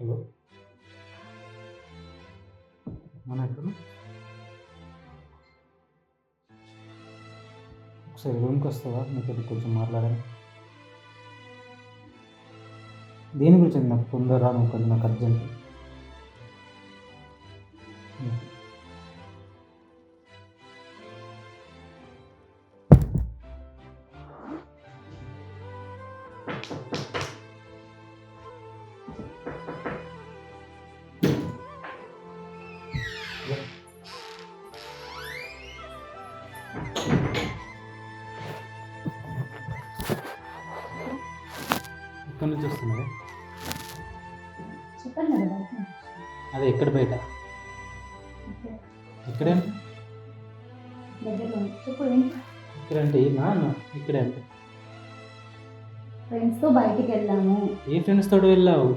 Hello. మన ఎక్కడ? ఒకసారి రూమ్కి వస్తుందా నీకు కొంచెం మాట్లాడాలి. దేని గురించి నాకు తొందర రాను కొంచెం నాకు అర్జెంట్. ఎక్కడి నుంచి బయట అదే ఎక్కడ బయట? ఇక్కడే? దగ్గరలో చెప్పు ఏంటి ఇక్కడంటే నా అన్న ఇక్కడే అంటే. ఫ్రెండ్స్తో బయటికి వెళ్ళాము. ఏ ఫ్రెండ్స్ తోడు వెళ్ళావు?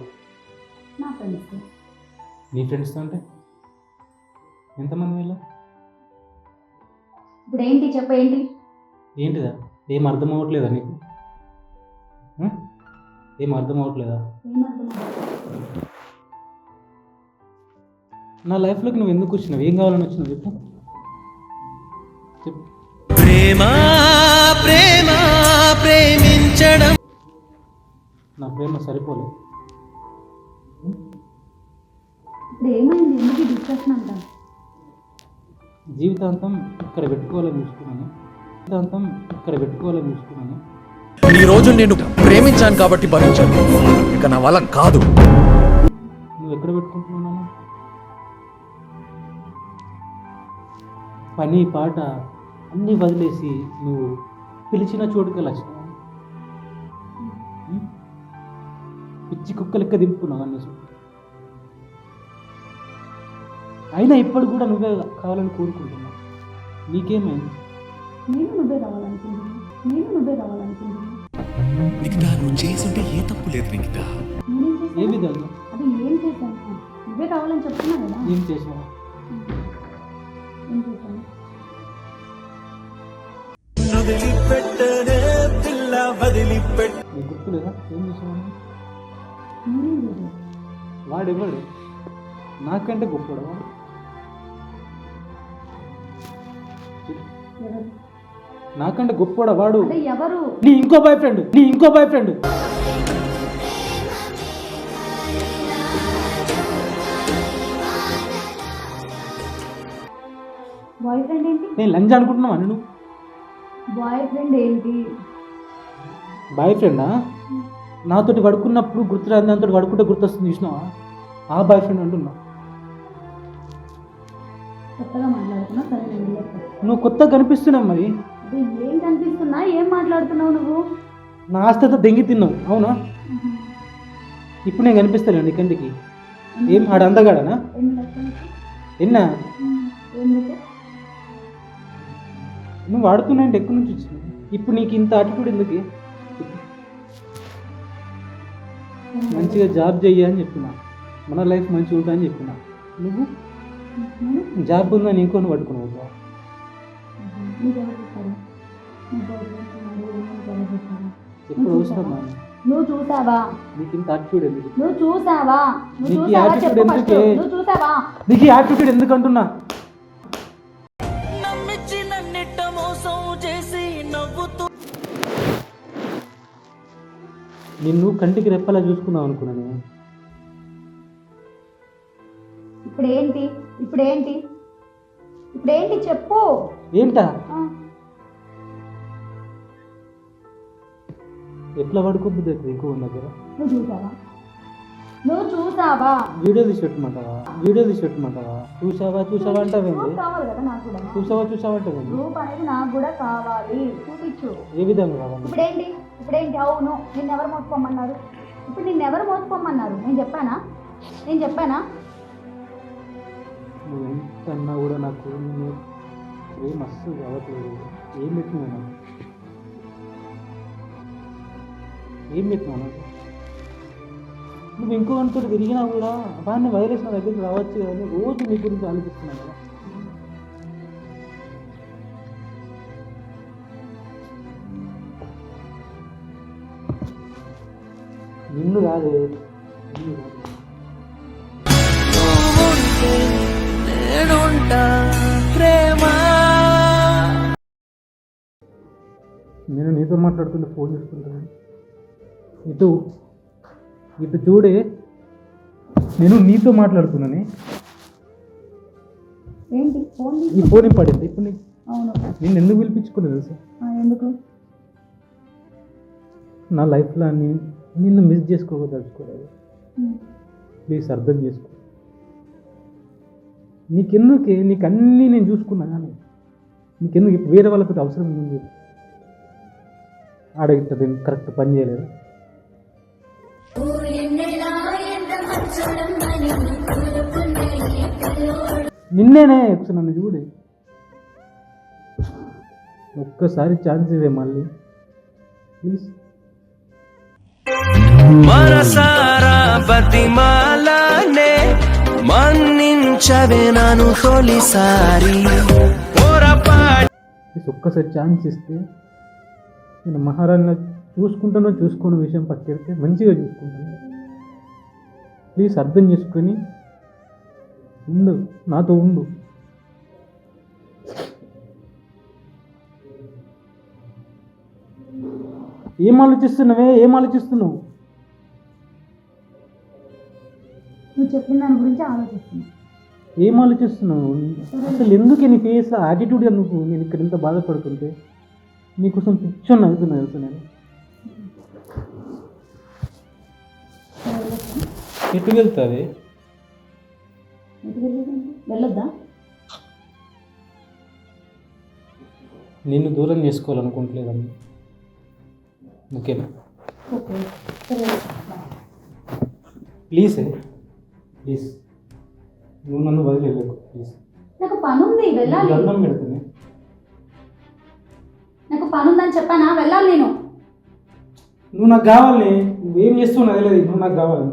నా ఫ్రెండ్స్ నీ ఫ్రెండ్స్తో అంటే? ఎంతమంది వెళ్ళావు ఇప్పుడు ఏంటి చెప్పు ఏంటి ఏంటిదా? ఏం అర్థం అవ్వట్లేదా నీకు? ఏం అర్థం అవ్వట్లేదా? నా లైఫ్లోకి నువ్వు ఎందుకు వచ్చినావు? ఏం కావాలని వచ్చినావు చెప్పు. చెప్పు. ప్రేమ ప్రేమ ప్రేమించడం. నా ప్రేమ సరిపోలేదు ఇప్పుడు ఏమైంది ఎందుకు డిస్కషన్ అంట జీవితాంతం ఇక్కడ పెట్టుకోవాలని చూసుకున్నాను జీవితాంతం ఇక్కడ పెట్టుకోవాలని చూసుకున్నాను ఈ రోజు నేను ప్రేమించాను కాబట్టి భరించాను ఇక నా వల్ల కాదు నువ్వు ఎక్కడ పెట్టుకుంటున్నావు నాన్న? పని పాట అన్నీ వదిలేసి నువ్వు పిలిచిన చోటుకి ఉం? పిచ్చి కుక్క లెక్క దింపుతున్నావు అన్ని. అయినా ఇప్పుడు కూడా నువ్వే కావాలని కోరుకుంటున్నావు. నీకేమైంది? నేను నువ్వే రావాలనుకుంటున్నాను నేను నువ్వే రావాలనుకుంటున్నాను నిఖితా నువ్వు చేసుంటే ఏ తప్పు లేదు నిఖితా. నేనేం ఏ చేశాను విధంగా అది ఏం చేశాను? నువ్వే రావాలని చెప్తున్నా కదా. ఏం చేసావు ఏం చేశాను? నీకు గుర్తులేదా? ఏం చేసావు నేనేం చేశాను వాడెవడు? నాకంటే గొప్పడు నాకంటే గొప్పడా వాడు. ఎవరు? నీ ఇంకో బాయ్ ఫ్రెండ్ నీ ఇంకో బాయ్ ఫ్రెండ్ బాయ్ ఫ్రెండ్ ఏంటి? నేను లంచ్ అనుకుంటున్నావా నువ్వు బాయ్ ఫ్రెండ్ ఏంటి? బాయ్ ఫ్రెండా నాతోటి పడుకున్నప్పుడు గుర్తురాదు దాంతో పడుకుంటే గుర్తొస్తుంది చూసినావా? ఆ బాయ్ ఫ్రెండ్ అంటున్నా. కొత్తగా మాట్లాడుతున్నా సరే నేను వెళ్ళొస్తాను. నువ్వు కొత్తగా కనిపిస్తున్నావు మరి. ఏం కనిపిస్తున్నా ఏం మాట్లాడుతున్నావు నువ్వు? నా ఆస్తితో దెంగి తిన్నావు అవునా? ఇప్పుడు నేను కనిపిస్తాను నీ కంటికి. ఏం ఆడ అందగాడనా? ఎన్ని? నువ్వు వాడుతున్నా అంటే ఎక్కడి నుంచి వచ్చినావు? ఇప్పుడు నీకు ఇంత అటిట్యూడ్ ఎందుకు? మంచిగా జాబ్ చెయ్యి అని చెప్పిన. మన లైఫ్ మంచిగా ఉంటా అని చెప్పిన. నువ్వు? జాబ్ ఉందని ఇంకొని పట్టుకున్నావు? ఎప్పుడు నాన్న. నువ్వు చూసావా? నీకు ఇంత అటిట్యూడ్ ఎందుకు? నువ్వు చూసావా? నువ్వు నీకు ఈ చూసావా? attitude చెప్పు ఫస్ట్ ఎందుకే? నువ్వు చూసావా? నీకు ఈ యాటిట్యూడ్ ఎందుకు అంటున్నా? నమ్మించి నన్నిట్ట మోసం చేసి నవ్వుతూ నిన్ను కంటికి రెప్పలా చూసుకుందాం అనుకున్నా నేను ఇప్పుడు ఏంటి ఇప్పుడు ఏంటి ఇప్పుడు ఏంటి? చెప్పు ఏంటా ఎట్లా పడుకోబుద్ది అవుతుంది ఇంకో దగ్గర? నువ్వు చూసావా? నువ్వు చూసావా? వీడియో తీసి పెట్టమంటావా? వీడియో తీసి పెట్టమంటావా? చూసావా చూసావా అంటావేంది రూప్ కావాలి కదా నాకు కూడా. చూసావా చూసావా అంటావేంది రూప్ అనేది నాకు కూడా కావాలి. చూపించు. ఏ విధంగా కావాలి? ఇప్పుడేంటి? ఇప్పుడేంటి? అవును. నిన్ను ఎవరు మోసపోమన్నారు? ఇప్పుడు నిన్ను ఎవరు మోసపోమన్నారు? నేను చెప్పానా? నేను చెప్పానా? నువ్వు ఎంత అన్నా కూడా నాకు నేను ఏం అస్సలు కావట్లేదు ఏం పెట్టినావు నాకు ఏం పెట్టినావు నాకు నువ్వు ఇంకో వానితో తిరిగినా కూడా వాడిని వైరస్ నా దగ్గరికి రావచ్చు కానీ రోజు నీ గురించి ఆలోచిస్తున్నాను కదా నిన్ను కాదు నిన్ను కాదు నేను నీతో మాట్లాడుతుంటే ఫోన్ చూసుకుంటాను ఇటు ఇటు చూడే. నేను నీతో మాట్లాడుతున్నానే. ఏంటి? ఫోన్ ఈ ఫోన్ ఏం పడింది? ఇప్పుడు నీకు అవును. నేను ఎందుకు పిలిపించుకోలేదు తెలుసా? ఆ, ఎందుకు? నా లైఫ్లో నేను నిన్ను మిస్ చేసుకోదలుచుకోలేదు. ప్లీజ్ అర్థం చేసుకో. నీకెందుకే? నీకు అన్నీ నేను చూసుకున్నా కానీ. నీకెందుకు? వేరే వాళ్ళకి అవసరం ఉంది ఆడ నేను కరెక్ట్ పని చేయలేదు. నిన్నేనే ఒకసారి నన్ను చూడే. ఒక్కసారి ఛాన్స్ ఇవే మళ్ళీ. ప్లీజ్ మనసారా బతిమాలనే మన్నించవే నాను తొలిసారి. ఒక్కసారి ఛాన్స్ ఇస్తే నేను మహారాణిని చూసుకుంటానో చూసుకున్న విషయం పక్కెడితే మంచిగా చూసుకుంటాను. ప్లీజ్ అర్థం చేసుకొని ఉండు నాతో ఉండు. ఏం ఆలోచిస్తున్నావే? ఏం ఆలోచిస్తున్నావు? నువ్వు చెప్పిన దాని గురించి ఆలోచిస్తున్నా. ఏం ఆలోచిస్తున్నావు? అసలు ఎందుకు నీ ఫేస్లో యాటిట్యూడ్ ఎందుకు? నేను ఇక్కడ ఇంత బాధపడుతుంటే. నీకోసం పిచ్చోని అవుతున్నా తెలుసు నేను? ఎటు వెళ్ళేదేంటి? వెళ్ళొద్దా? నిన్ను దూరం చేసుకోవాలనుకుంటలేదమ్మా ఓకేనా ప్లీజ్ ప్లీజ్. నువ్వు నన్ను వదిలేదు ప్లీజ్. నాకు పని ఉంది వెళ్ళాలి. దండం పెడుతుంది పని ఉందని చెప్పానా? వెళ్ళాలి నేను. నువ్వు నాకు కావాలి నువ్వేం చేస్తావు నాకు తెలియదు. నువ్వు నాకు కావాలి.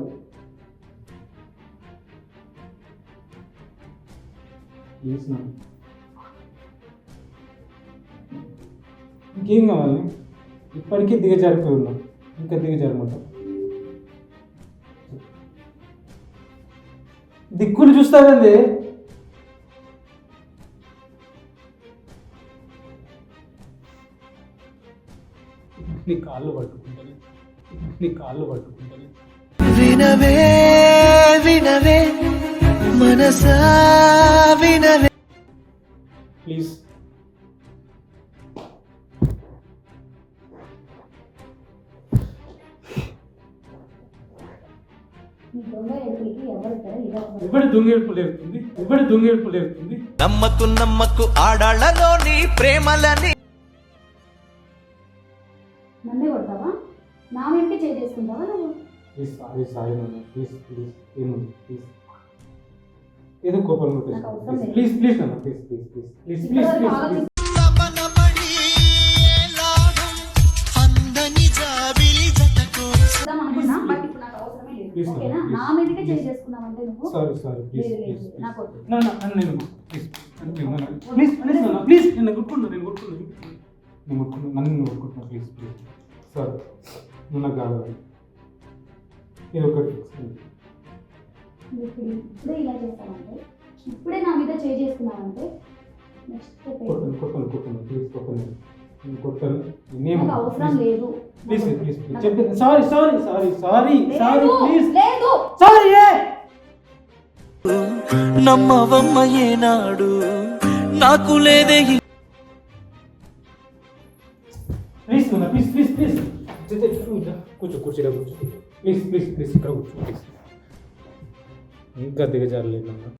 ఇంకేం కావాలి? ఇప్పటికీ దిగజారిపోయి ఉన్నాం ఇంకా దిగజారమాట దిక్కులు చూస్తారండి నీ కాళ్ళు పట్టుకుంటాను నీ కాళ్ళు పట్టుకుంటాను వినవే వినవే మనసా వినవే. ప్లీజ్ ఎవరు దొంగేడుపు లేస్తుంది ఎవడి దొంగేడుపు లేస్తుంది నమ్మకు నమ్మకు ఆడాళ్ళలోని ప్రేమలని నా మీదకి చేసుకుంటావా నువ్వు? ప్లీజ్ సారీ సారీ నాన్న ప్లీజ్ ప్లీజ్ ఏముంది ప్లీజ్ ఏదో కోపం లేదు. ప్లీజ్ ప్లీజ్ నాన్న please please please please please please నా మీదకే నువ్వు? సారీ సారీ నాకు నేను ప్లీజ్ ప్లీజ్ ప్లీజ్ నాన్న. ప్లీజ్ నేను నేను నన్ను ప్లీజ్ ప్లీజ్ సారీ కావాలి ఇది ఒకటి చేయండి. నువ్వు ఇప్పుడు ఇలా నా మీద నెక్స్ట్ కొట్టను కొట్టను కొట్టను ప్లీజ్ కొట్టను నేను కొట్టాను నేనేం నాకు అవసరం లేదు. ప్లీజ్ ప్లీజ్ ప్లీజ్ చెప్పండి sorry sorry sorry sorry sorry లేదు, ప్లీజ్ లేదు. సారీ నమ్మవమ్మ ఏనాడు నాకు లేదే ప్లీజ్ నాన్న ప్లీజ్ ప్లీజ్ ప్లీజ్ కూర్చో కూర్చో కూర్చో ప్లీజ్ ప్లీజ్ ప్లీజ్ ఇక్కడ కూర్చో ప్లీజ్ ఇంకా దిగజారలేదు నాన్న